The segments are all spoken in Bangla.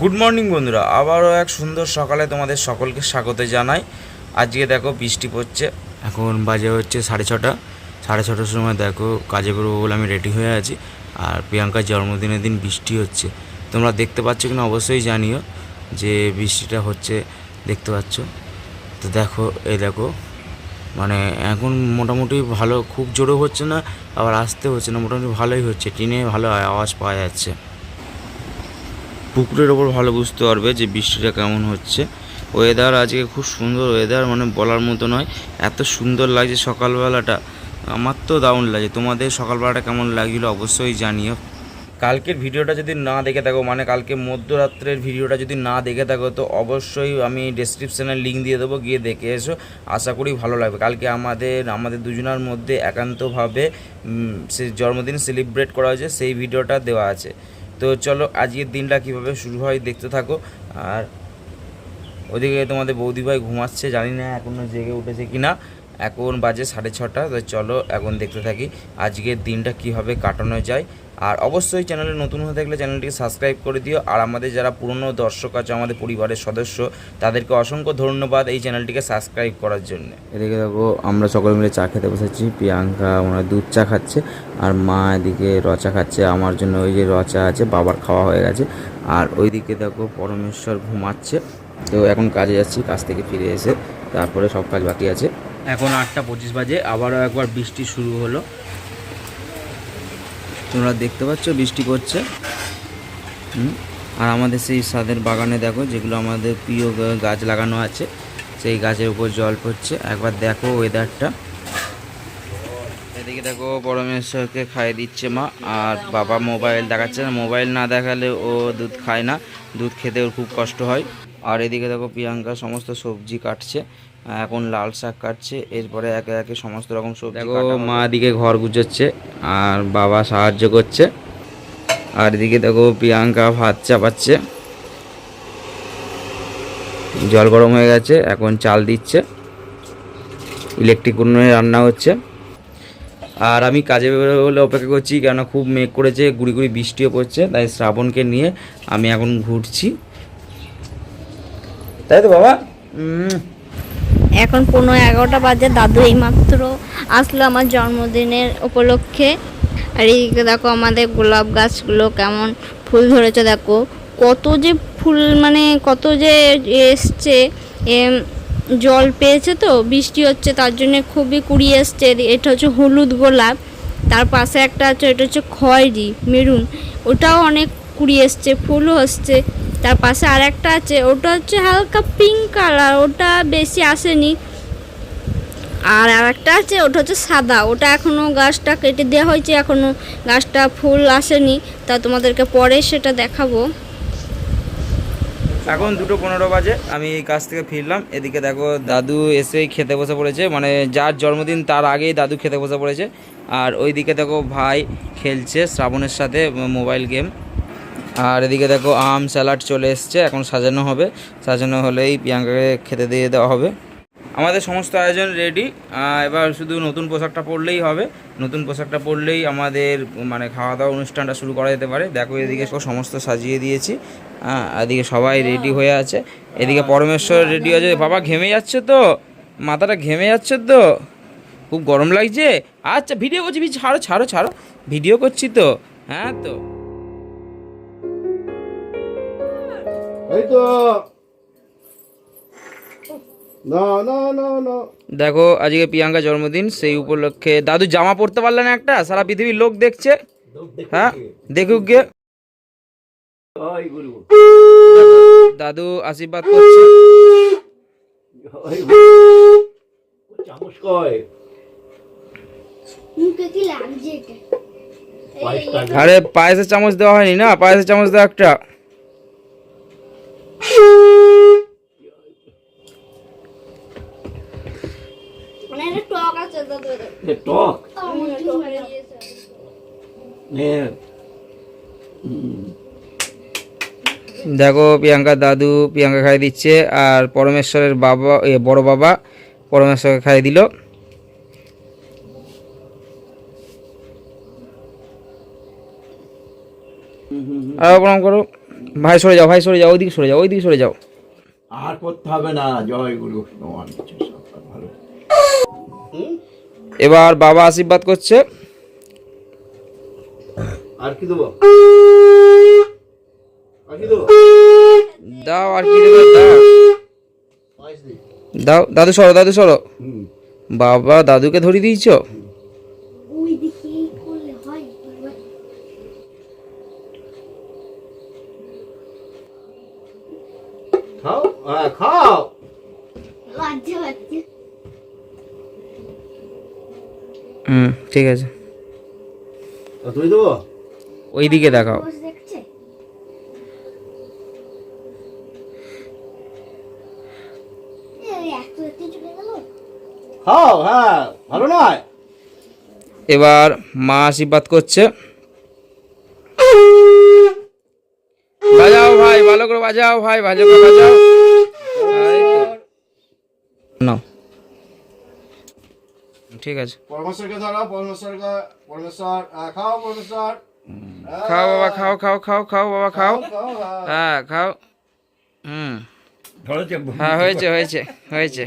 গুড মর্নিং বন্ধুরা। আবারও এক সুন্দর সকালে তোমাদের সকলকে স্বাগত জানাই। আজকে দেখো বৃষ্টি পড়ছে। এখন বাজে হচ্ছে সাড়ে ছটা। সাড়ে ছটার সময় দেখো কাজে করব বলে আমি রেডি হয়ে আছি। আর প্রিয়াঙ্কার জন্মদিনের দিন বৃষ্টি হচ্ছে। তোমরা দেখতে পাচ্ছ কিনা অবশ্যই জানিও যে বৃষ্টিটা হচ্ছে। দেখতে পাচ্ছ? তো দেখো, এই দেখো। মানে এখন মোটামুটি ভালো, খুব জোরে হচ্ছে না, আবার আসতে হচ্ছে না। মোটামুটি ভালোই হচ্ছে। টিনে ভালো আওয়াজ পাওয়া যাচ্ছে। পুকুরের ওপর ভালো বুঝতে পারবে যে বৃষ্টিটা কেমন হচ্ছে। ওয়েদার আজকে খুব সুন্দর ওয়েদার মানে বলার মতো নয়। এত সুন্দর লাগছে সকালবেলাটা। আমার তো দারুণ লাগে তোমাদের সকালবেলাটা কেমন লাগছিল অবশ্যই জানিও। কালকের ভিডিওটা যদি না দেখে থাকো মানে কালকে মধ্যরাত্রের ভিডিওটা যদি না দেখে থাকো, তো অবশ্যই আমি ডেসক্রিপশানে লিঙ্ক দিয়ে দেবো, গিয়ে দেখে এসো। আশা করি ভালো লাগবে। কালকে আমাদের আমাদের দুজনের মধ্যে একান্তভাবে সে জন্মদিন সেলিব্রেট করা হয়েছে, সেই ভিডিওটা দেওয়া আছে। তো চলো আজকের দিনটা কীভাবে শুরু হয় দেখতে থাকো। আর ওদিকে তোমাদের বৌদি ভাই ঘুমাচ্ছে, জানি না এখনও জেগে উঠেছে কি না এখন বাজে সাড়ে ছটা, তো চলো এখন দেখতে থাকি আজকের দিনটা কীভাবে কাটানো যায়। আর অবশ্যই চ্যানেলে নতুন হয়ে থাকলে চ্যানেলটিকে সাবস্ক্রাইব করে দিও। আর আমাদের যারা পুরনো দর্শক আছে, আমাদের পরিবারের সদস্য, তাদেরকে অসংখ্য ধন্যবাদ এই চ্যানেলটিকে সাবস্ক্রাইব করার জন্য। এদিকে দেখো, আমরা সকলে মিলে চা খেতে বসেছি। প্রিয়াঙ্কা ওনার দুধ চা খাচ্ছে, আর মা এদিকে রচা খাচ্ছে। আমার জন্য ওই যে রচা আছে, বাবার খাওয়া হয়ে গেছে। আর ওইদিকে দেখো, পরমেশ্বর ঘুমাচ্ছে। তো এখন কাজে যাচ্ছি, কাজ থেকে ফিরে এসে। তারপরে সব কাজ বাকি আছে। এখন আটটা পঁচিশ বাজে, আবারও একবার বৃষ্টি শুরু হলো। তোমরা দেখতে পাচ্ছ বৃষ্টি পড়ছে। আর আমাদের সেই সাদের বাগানে দেখো, যেগুলো আমাদের প্রিয় গাছ লাগানো আছে, সেই গাছের উপর জল পড়ছে। একবার দেখো ওয়েদারটা এদিকে দেখো পরমেশ্বরকে খাইয়ে দিচ্ছে মা, আর বাবা মোবাইল দেখাচ্ছে না। মোবাইল না দেখালে ও দুধ খায় না। দুধ খেতে ওর খুব কষ্ট হয়। আর এদিকে দেখো প্রিয়াঙ্কা সমস্ত সবজি কাটছে এখন লাল শাক কাটছে এরপরে একে একে সমস্ত রকম সবজি দেখো মা এদিকে ঘর গুছোচ্ছে আর বাবা সাহায্য করছে। আর এদিকে দেখো প্রিয়াঙ্কা ভাত চাপাচ্ছে। জল গরম হয়ে গেছে এখন চাল দিচ্ছে। ইলেকট্রিক উনুনে রান্না হচ্ছে। আর আমি কাজে বেরোবো বলে অপেক্ষা করছি কেননা খুব মেঘ করেছে গুড়ি গুড়ি বৃষ্টিও পড়ছে তাই শ্রাবণকে নিয়ে আমি এখন ঘুরছি। তাই তো বাবা? এখন পনেরো এগারোটা বাজে দাদু এইমাত্র আসলো আমার জন্মদিনের উপলক্ষে। আর এইদিকে দেখো আমাদের গোলাপ গাছগুলো কেমন ফুল ধরেছে দেখো। কত যে ফুল মানে কত যে এসছে জল পেয়েছে তো বৃষ্টি হচ্ছে তার জন্য খুবই কুড়ি এসছে। এটা হচ্ছে হলুদ গোলাপ তার পাশে একটা আছে এটা হচ্ছে খয়েরি মেরুন। ওটাও অনেক কুড়ি এসছে ফুলও আসছে। তার পাশে আর একটা আছে, ওটা হচ্ছে হালকা পিঙ্ক কালার ওটা বেশি আসেনি। আর আর একটা আছে, ওটা হচ্ছে সাদা, ওটা এখনও গাছটা কেটে দেওয়া হয়েছে এখনও গাছটা ফুল আসেনি। তা তোমাদেরকে পরে সেটা দেখাবো। এখন দুটো পনেরো বাজে, আমি এই কাজ থেকে ফিরলাম। এদিকে দেখো দাদু এসেই খেতে বসে পড়েছে মানে যার জন্মদিন তার আগেই দাদু খেতে বসে পড়েছে। আর ওইদিকে দেখো ভাই খেলছে শ্রাবণের সাথে মোবাইল গেম। আর এদিকে দেখো আম স্যালাড চলে এসছে, এখন সাজানো হবে। সাজানো হলেই প্রিয়াঙ্কাকে খেতে দিয়ে দেওয়া হবে। আমাদের সমস্ত আয়োজন রেডি এবার শুধু নতুন পোশাকটা পরলেই হবে। নতুন পোশাকটা পরলেই আমাদের মানে খাওয়া দাওয়া অনুষ্ঠানটা শুরু করা যেতে পারে। দেখো এদিকে সমস্ত সাজিয়ে দিয়েছি। হ্যাঁ এদিকে সবাই রেডি হয়ে আছে। এদিকে পরমেশ্বর রেডি আছে। বাবা, ঘেমে যাচ্ছে তো? মাথাটা ঘেমে যাচ্ছে তো? খুব গরম লাগছে? আচ্ছা ভিডিও করছি ছাড়ো ছাড়ো ছাড়ো। ভিডিও করছি তো? হ্যাঁ তো? এই তো। না না না না। দেখো আজকে প্রিয়াঙ্কা জন্মদিন সেই উপলক্ষে। দাদু জামা পরতে পারলে না একটা? সারা পৃথিবীর লোক দেখছে। হ্যাঁ? দেখুক গে। দাদু আশীর্বাদ করছে। আরে পায়েসের চামচ দেওয়া হয়নি না? পায়েসের চামচ দেওয়া একটা। টক আছে দাদু এ টক? নে দেখো প্রিয়াঙ্কার দাদু প্রিয়াঙ্কা খাই দিচ্ছে আর পরমেশ্বরের বাবা এ বড় বাবা পরমেশ্বরকে খাই দিল। আর প্রণাম করো। ভাই সরে যাও ভাই সরে যাও ওইদিকে সরে যাও ওইদিকে সরে যাও। আর করতে হবে না জয় গুরু এবার বাবা আশীর্বাদ করছে। আর কি দেবো? আর কি দেবো? দাও আর কি দেবে? দাও। দাও দাদু সরো দাদু সরো। বাবা দাদুকে ধরিয়ে দিয়েছ? হুম। ঠিক আছে। তুই দেবো? ওইদিকে দেখাও। বসে দেখছে এই এত এতে চলে গেল খাও হ্যাঁ ভালো নয়। এবার মা আশীর্বাদ করছে। বাজাও ভাই ভালো করে বাজাও ভাই ভালো করে বাজাও এই তো। নাও ঠিক আছে। পরমেশ্বরকে ধরো পরমেশ্বরকে পরমেশ্বর খাও পরমেশ্বর। খাও বাবা খাও খাও খাও খাও বাবা খাও। হ্যাঁ। খাও। হুম। হ্যাঁ হয়েছে হয়েছে হয়েছে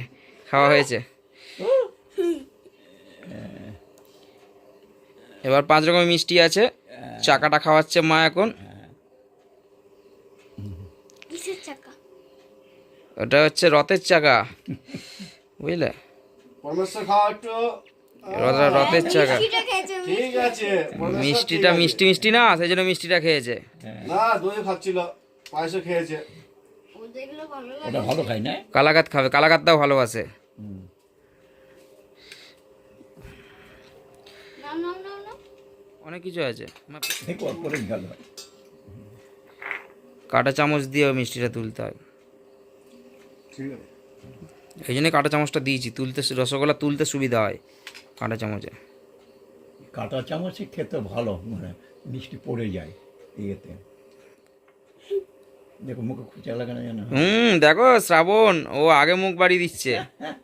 খাওয়া হয়েছে। এবার পাঁচ রকমের মিষ্টি আছে চাকাটা খাওয়াচ্ছে মা এখন। ওটা হচ্ছে রথের চাকা বুঝলে? পরমেশ্বর একটু রথের চাকা। ঠিক আছে মিষ্টিটা মিষ্টি মিষ্টি না সেই জন্য মিষ্টিটা খেয়েছে। না দই খাচ্ছিল পায়েসও খেয়েছে। ওদেরগুলো ভালো লাগে। ওটা ভালো খাই না? কালাকাত খাবে কালাকাতটাও ভালোবাসে। না না না না অনেক কিছু আছে। কাঁটা চামচ দিয়ে মিষ্টিটা তুলতে হয়। ঠিক আছে। এই জন্য কাঁটা চামচটা দিয়েছি। তুলতে রসগোল্লা তুলতে সুবিধা হয় কাঁটা চামচে। কাঁটা চামচে খেতে ভালো মানে মিষ্টি পড়ে যায় ইয়েতে। দেখো মুখে খুঁচা লাগে না জানো? হুম দেখো শ্রাবণ ও আগে মুখ বাড়িয়ে দিচ্ছে।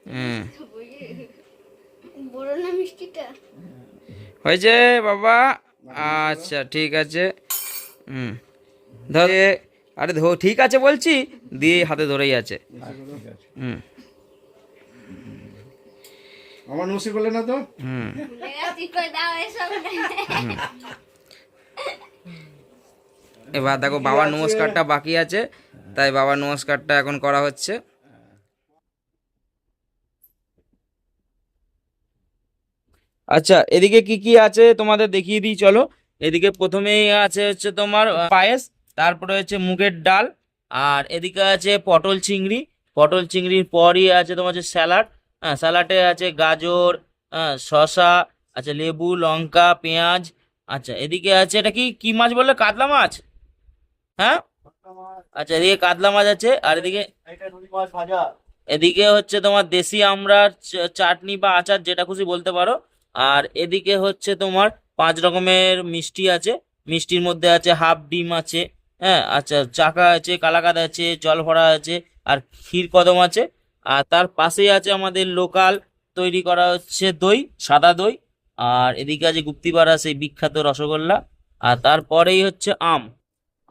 হুম। মিষ্টিটা? হয়েছে বাবা? আচ্ছা ঠিক আছে। হুম। ধরে আরে ধো ঠিক আছে বলছি দিয়ে হাতে ধরেই আছে। আছে। হুম। আমার নসি না তো? এবার দেখো বাবার নমস্কারটা বাকি আছে তাই বাবার নমস্কারটা এখন করা হচ্ছে। আচ্ছা এদিকে কি কি আছে তোমাদের দেখিয়ে দিই চলো। এদিকে প্রথমেই আছে হচ্ছে তোমার পায়েস তারপরে হচ্ছে মুগের ডাল আর এদিকে আছে পটল চিংড়ি। পটল চিংড়ির পরই আছে তোমার হচ্ছে স্যালাড হ্যাঁ স্যালাডে আছে গাজর হ্যাঁ শসা আচ্ছা লেবু লঙ্কা পেঁয়াজ আচ্ছা এদিকে আছে এটা কি কি মাছ বললে কাতলা মাছ? হ্যাঁ? আচ্ছা এদিকে কাতলা মাছ আছে আর এদিকে এদিকে হচ্ছে তোমার দেশি আমড়ার চাটনি বা আচার যেটা খুশি বলতে পারো। আর এদিকে হচ্ছে তোমার পাঁচ রকমের মিষ্টি আছে মিষ্টির মধ্যে আছে হাফ ডিম আছে হ্যাঁ আচ্ছা চাকা আছে কালাকাদ আছে জল ভরা আছে আর ক্ষীর কদম আছে। আর তার পাশেই আছে আমাদের লোকাল, তৈরি করা হচ্ছে দই, সাদা দই। আর এদিকে আছে গুপ্তিপাড়া, সেই বিখ্যাত রসগোল্লা। আর তারপরেই হচ্ছে আম।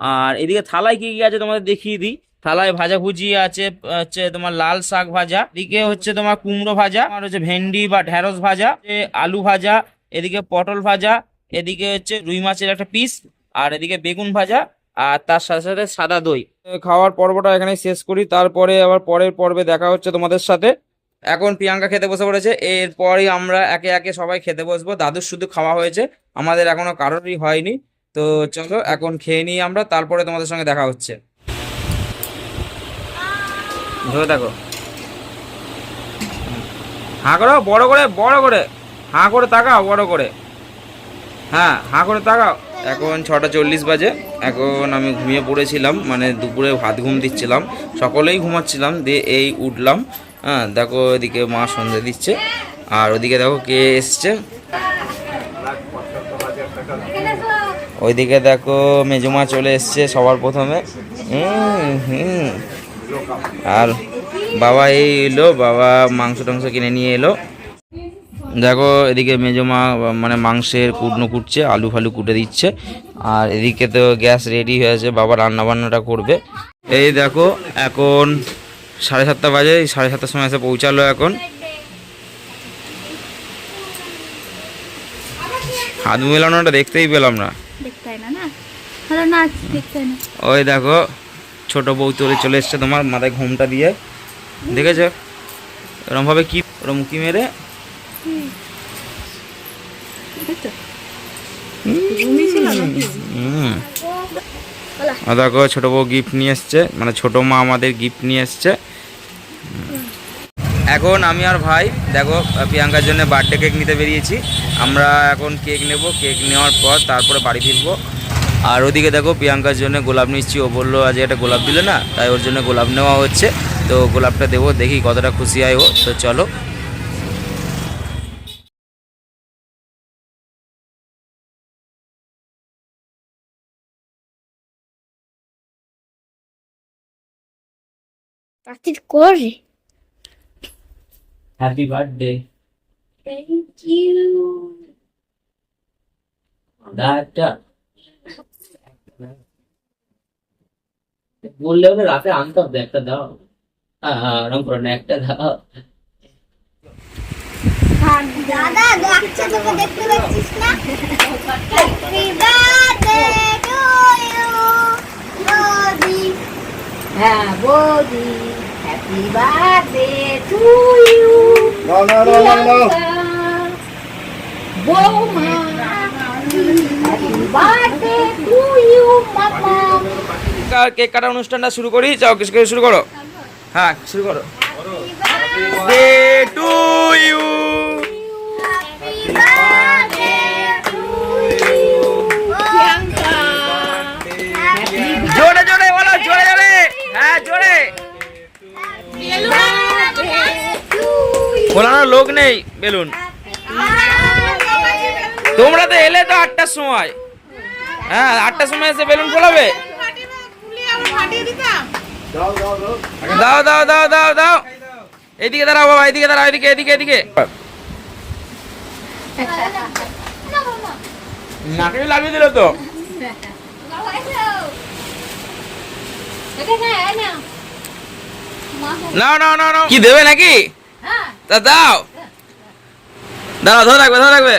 আর এদিকে থালায় কি কি আছে তোমাদের দেখিয়ে দিই। থালায় ভাজা ভুজি আছে, হচ্ছে তোমার লাল শাক ভাজা। এদিকে হচ্ছে তোমার কুমড়ো ভাজা, আর হচ্ছে ভেন্ডি বা ঢেঁড়স ভাজা আলু ভাজা, এদিকে পটল ভাজা, এদিকে হচ্ছে রুই মাছের একটা পিস আর এদিকে বেগুন ভাজা। আর তার সাথে সাথে সাদা দই। খাওয়ার পর্বটা এখানে শেষ করি। তারপরে আবার পরের পর্বে দেখা হচ্ছে তোমাদের সাথে। এখন প্রিয়াঙ্কা খেতে বসে পড়েছে। এরপরই আমরা একে একে সবাই খেতে বসবো। দাদুর শুধু খাওয়া হয়েছে। আমাদের এখনও কারোরই হয়নি। তো চলো, এখন খেয়ে নিই আমরা। তারপরে তোমাদের সঙ্গে দেখা হচ্ছে। ধরে দেখো। হাঁ করো বড় করে বড় করে। হাঁ করে তাকাও, বড় করে। হ্যাঁ হাঁ করে তাকাও। এখন ছটা চল্লিশ বাজে। এখন আমি ঘুমিয়ে পড়েছিলাম মানে দুপুরে ভাত ঘুম দিচ্ছিলাম। সকলেই ঘুমাচ্ছিলাম, দিয়ে এই উঠলাম। হ্যাঁ দেখো এদিকে মা সন্ধে দিচ্ছে। আর ওদিকে দেখো কে এসছে। ওইদিকে দেখো মেজমা চলে এসছে সবার প্রথমে। আর বাবা এই এলো, বাবা মাংস টাংস কিনে নিয়ে এলো। দেখো এদিকে মেজমা মানে মাংসের কুটনো কুটছে আলু ফালু কুটে দিচ্ছে আর এদিকে তো গ্যাস রেডি হয়েছে বাবা রান্না বান্নাটা করবে। এই দেখো এখন সাড়ে সাতটা বাজে সাড়ে সাতটার সময় এসে পৌঁছালো এখন। হাত মেলানোটা দেখতেই পেলাম না। ওই দেখো ছোট বউ তোরে চলে এসছে তোমার মাথায় ঘুমটা দিয়ে। দেখেছ? এরম ভাবে কি ওরম মুখি মেরে দেখো ছোট বউ গিফট নিয়ে এসছে। মানে ছোট মা আমাদের গিফট নিয়ে এসছে। এখন আমি আর ভাই দেখো প্রিয়াঙ্কার জন্য বার্থডে কেক নিতে বেরিয়েছি। আমরা এখন কেক নেব। কেক নেওয়ার পর তারপরে বাড়ি ফিরবো। আর ওদিকে দেখো প্রিয়াঙ্কার জন্য গোলাপ নিচ্ছি। ও বলল আজ একটা গোলাপ দিলে না? তাই ওর জন্য গোলাপ নেওয়া হচ্ছে। তো গোলাপটা দেবো দেখি কতটা খুশি হয় ও। তো চলো প্রার্থী করে হ্যাপি বার্থডে থ্যাংক ইউ একটা বললে ওকে রাতে আনতে হবে একটা দাও। হ্যাঁ ওরকম করো না একটা দাও। দাদা ডাকছে তোকে দেখতে পাচ্ছিস না? হ্যাপি বার্থডে টু ইউ বৌদি হ্যাঁ বৌদি happy birthday to you No, no, no, no, no. বৌমা হ্যাপি বার্থডে টু ইউ মামা। কেক কাটা অনুষ্ঠানটা শুরু করি যাও কিছু শুরু করো। হ্যাঁ শুরু করো। ডে টু ইউ ঘোরানোর লোক নেই বেলুন। তোমরা তো এলে তো আটটার সময়। হ্যাঁ আটটার সময় এসে বেলুন ফোলাবে। দাও দাও দাও দাও দাও। এদিকে দাঁড়াও বাবা এইদিকে দাঁড়াও এদিকে এদিকে এদিকে। লাগিয়ে দিল তো। না না না কি দেবে নাকি? তা দাও দাঁড়াও ধরে রাখবে ধরে রাখবে।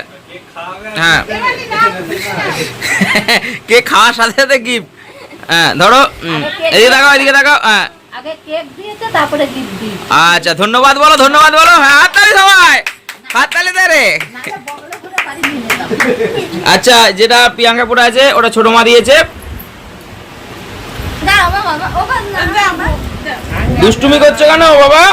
হ্যাঁ। কে খাওয়ার সাথে সাথে গিফট হ্যাঁ ধরো এদিকে দেখাও এদিকে দেখাও হ্যাঁ। আগে কেক দিয়েছে তারপরে গিফট দিই আচ্ছা ধন্যবাদ বলো ধন্যবাদ বলো। হ্যাঁ হাততালি সবাই! হাততালি দে রে। আচ্ছা যেটা প্রিয়াঙ্কা পড়ে আছে ওটা ছোট মা দিয়েছে। দুষ্টুমি করছ কেন বাবা?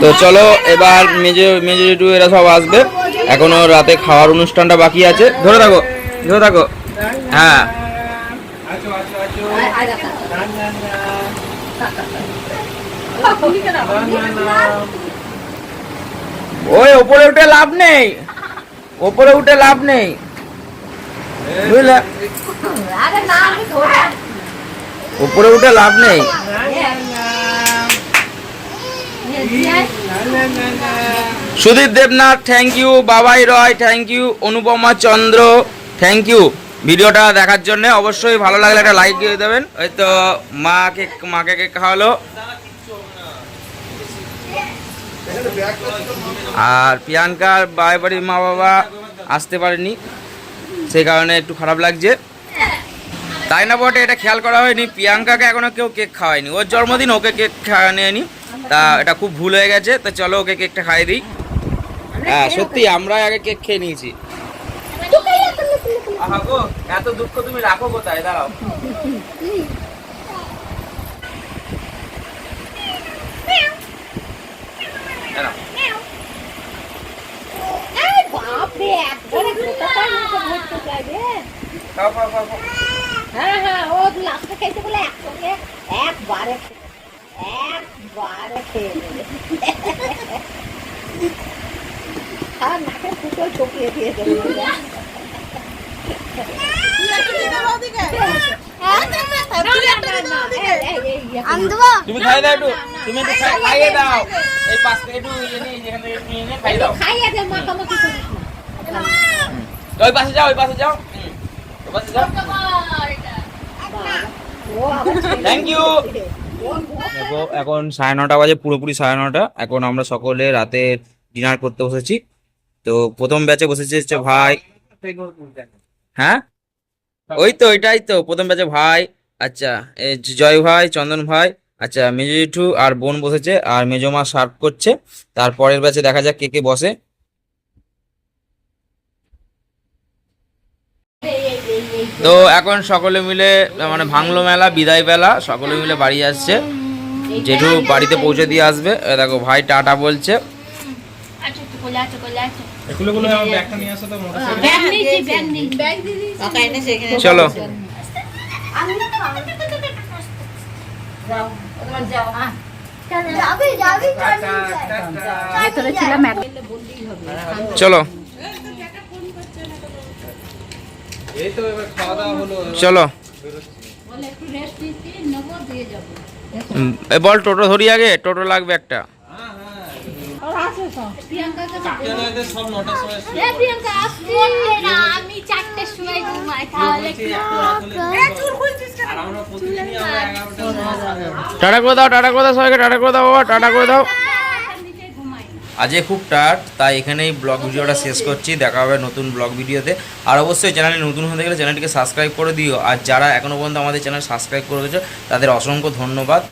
তো চলো এবার মেজে মেজে টু এরা সব আসবে। এখনও রাতে খাওয়ার অনুষ্ঠানটা বাকি আছে। ধরে থাকো ধরে থাকো। হ্যাঁ। ওই ওপরে উঠে লাভ নেই। ওপরে উঠে লাভ নেই। বুঝলে? উপরে উঠে লাভ নেই। Sudip Debnath thank you Babai Roy thank you Anupama Chandra thank you ভিডিওটা দেখার জন্য অবশ্যই ভালো লাগলে একটা লাইক দিয়ে দেবেন। ওই তো মাকে মাকে কেক খাওয়ালো। আর প্রিয়াঙ্কার বাড়ি বাড়ির মা বাবা আসতে পারেনি, সেই কারণে একটু খারাপ লাগছে। তাই না বটে, এটা খেয়াল করা হয়নি। প্রিয়াঙ্কাকে এখনও কেউ কেক খাওয়ায়নি। ওর জন্মদিন ওকে কেক খাওয়া নেয়নি। তা এটা খুব ভুল হয়ে গেছে তো চলো ওকে কেকটা খাইয়ে দিই। হ্যাঁ সত্যি আমরা আগে কেক খেয়ে নিয়েছি। এত দুঃখ তুমি রাখো কোথায়? দাঁড়াও। হ্যাঁ হ্যাঁ ও লাস্টে খাইতে বলে একসঙ্গে একবারে একবারে খেয়ে নেবে আর নাকে ফুটো চকিয়ে দিয়ে দেবে তুমি খাইয়ে দাও একটু তুমি একটু খাইয়ে দাও। এই পাঁচ একটু ইয়ে যেখান থেকে নিয়ে দাও। খাইয়ে ওই পাশে যাও ওই পাশে যাও। ওই পাশে যাও। থ্যাংক ইউ দেখো, এখন সাড়ে নটা বাজে, পুরোপুরি সাড়ে নটা। এখন আমরা সকলে রাতে ডিনার করতে বসেছি। তো প্রথম ব্যাচে বসেছে হচ্ছে ভাই। হ্যাঁ? ওই তো ওইটাই তো, প্রথম ব্যাচে ভাই আচ্ছা জয় ভাই, চন্দন ভাই আচ্ছা মেজো আর বোন বসেছে, আর মেজো মা সার্ভ করছে। তারপরের ব্যাচে দেখা যাক কে কে বসে। তো এখন সকলে মিলে মানে ভাঙলো মেলা বিদায় বেলা সকলে মিলে বাড়ি আসছে। জেঠু বাড়িতে পৌঁছে দিয়ে আসবে। দেখো ভাই টাটা বলছে। চলো। চলো। চলো। এ বল টোটো ধরি আগে টোটো লাগবে একটা। আমি চারটের সময় ঘুমাই তাহলে টাটা করে দাও টাটা করে দাও সবাইকে টাটা করে দাও বাবা টাটা করে দাও। আজকে খুব টায়ার্ড, তাই এখানেই ব্লগ ভিডিওটা শেষ করছি। দেখা হবে নতুন ব্লগ ভিডিওতে। আর অবশ্যই চ্যানেলে নতুন হতে গেলে চ্যানেলটিকে সাবস্ক্রাইব করে দিও। আর যারা এখনও পর্যন্ত আমাদের চ্যানেল সাবস্ক্রাইব করে তাদের অসংখ্য ধন্যবাদ।